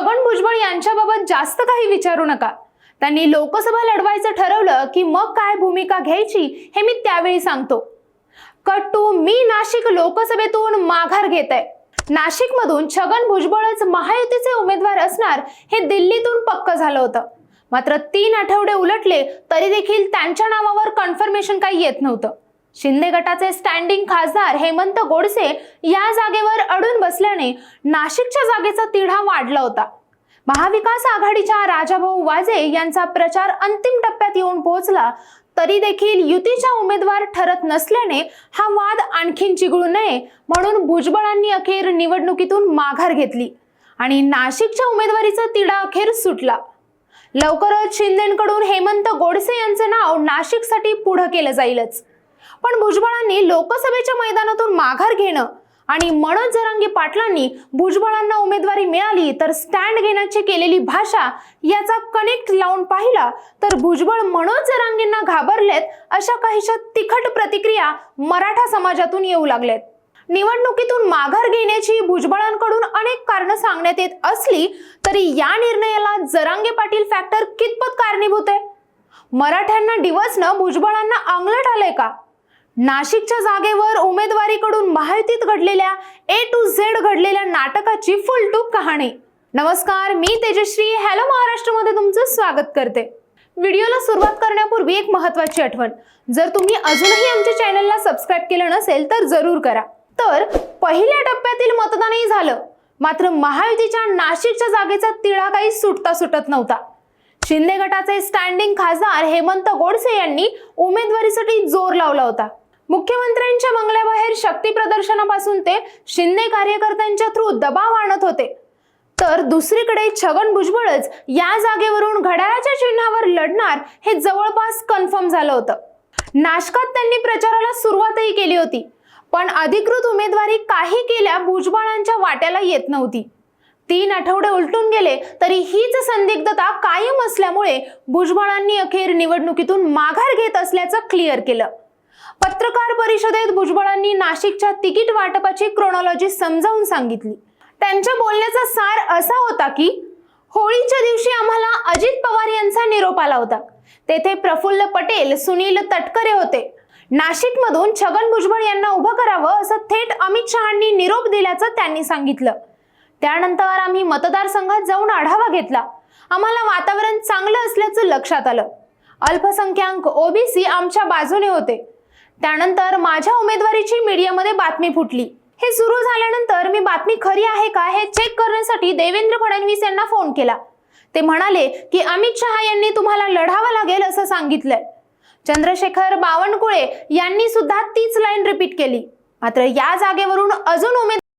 छगन भुजबळ यांच्याबाबत जास्त काही विचारू नका. त्यांनी लोकसभा लढवायचं ठरवलं की मग काय भूमिका घ्यायची हे मी त्यावेळी सांगतो. कट्टू मी नाशिक लोकसभेतून माघार घेत आहे नाशिकमधून छगन भुजबळच महायुतीचे उमेदवार असणार हे दिल्लीतून पक्क झालं होतं. मात्र तीन आठवडे उलटले तरी देखील त्यांच्या नावावर कन्फर्मेशन काही येत नव्हतं. शिंदे गटाचे स्टँडिंग खासदार हेमंत गोडसे या जागेवर अडून बसल्याने नाशिकच्या जागेचा तिढा वाढला होता. महाविकास आघाडीच्या राजाभाऊ वाजे यांचा प्रचार अंतिम टप्प्यात येऊन पोहोचला तरी देखील युतीच्या उमेदवार ठरत नसल्याने हा वाद आणखीन चिघळू नये म्हणून भुजबळांनी अखेर निवडणुकीतून माघार घेतली आणि नाशिकच्या उमेदवारीचा तिढा अखेर सुटला. लवकरच शिंदेकडून हेमंत गोडसे यांचे नाव नाशिकसाठी पुढं केलं जाईलच. पण भुजबळांनी लोकसभेच्या मैदानातून माघार घेणं आणि मनोज जरांगी पाटलांनी भुजबळांना उमेदवारी मिळाली तर स्टँड घेण्याची केलेली भाषा याचा कनेक्ट लावून पाहिला तर भुजबळ मनोज जरांगींना घाबरलेत अशा काहीशा तिखट प्रतिक्रिया मराठा समाजातून येऊ लागलेत निवडणुकीतून माघार घेण्याची भुजबळांकडून अनेक कारणं सांगण्यात येत असली तरी या निर्णयाला जरांगे पाटील फॅक्टर कितपत कारणीभूत आहे? मराठ्यांना डिवचणं भुजबळांना अंगलट आलंय का? नाशिकच्या जागेवर उमेदवारीकडून महायुतीत घडलेल्या ए टू झेड घडलेल्या नाटकाची फुलटूक कहाणी. नमस्कार मी तेजश्री. हॅलो महाराष्ट्रमध्ये तुमचं स्वागत करते. व्हिडिओला सुरुवात करण्यापूर्वी एक महत्वाची आठवण. जर तुम्ही अजूनही आमच्या चॅनलला सबस्क्राईब केलं नसेल तर जरूर करा. तर पहिल्या टप्प्यातील मतदानही झालं. मात्र महायुतीच्या नाशिकच्या जागेचा तिळा काही सुटता सुटत नव्हता. शिंदे गटाचे स्टँडिंग खासदार हेमंत गोडसे यांनी उमेदवारीसाठी जोर लावला होता. मुख्यमंत्र्यांच्या बंगल्याबाहेर शक्ती प्रदर्शनापासून ते शिंदे कार्यकर्त्यांच्या थ्रू दबाव आणत होते. तर दुसरीकडे छगन भुजबळच या जागेवरून घड्याळाच्या चिन्हावर लढणार हे जवळपास कन्फर्म झालं होतं. नाशकात त्यांनी प्रचाराला सुरुवातही केली होती. पण अधिकृत उमेदवारी काही केल्या भुजबळांच्या वाट्याला येत नव्हती. तीन आठवडे उलटून गेले तरी हीच संदिग्धता कायम असल्यामुळे भुजबळांनी अखेर निवडणुकीतून माघार घेत असल्याचं क्लिअर केलं. पत्रकार परिषदेत भुजबळांनी नाशिकच्या तिकीट वाटपाची क्रोनॉलॉजी समजावून सांगितली. त्यांच्या बोलण्याचा सार असा होता की होळीच्या दिवशी आम्हाला अजित पवार यांचा निरोप आला होता. तेथे प्रफुल्ल पटेल सुनील तटकरे होते. नाशिकमधून छगन भुजबळ यांना उभं करावं असं थेट अमित शहांनी निरोप दिल्याचं त्यांनी सांगितलं. त्यानंतर आम्ही मतदारसंघात जाऊन आढावा घेतला. आम्हाला वातावरण चांगलं असल्याचं लक्षात आलं. अल्पसंख्याक ओबीसी आमच्या बाजूने होते. त्यानंतर माझ्या उमेदवारीची मीडियामध्ये बातमी फुटली. हे सुरू झाल्यानंतर मी बातमी खरी आहे का हे चेक करण्यासाठी देवेंद्र फडणवीस यांना फोन केला. ते म्हणाले की अमित शहा यांनी तुम्हाला लढावं लागेल असं सांगितलंय. चंद्रशेखर बावनकुळे यांनी सुद्धा तीच लाईन रिपीट केली. मात्र या जागेवरून अजून उमेद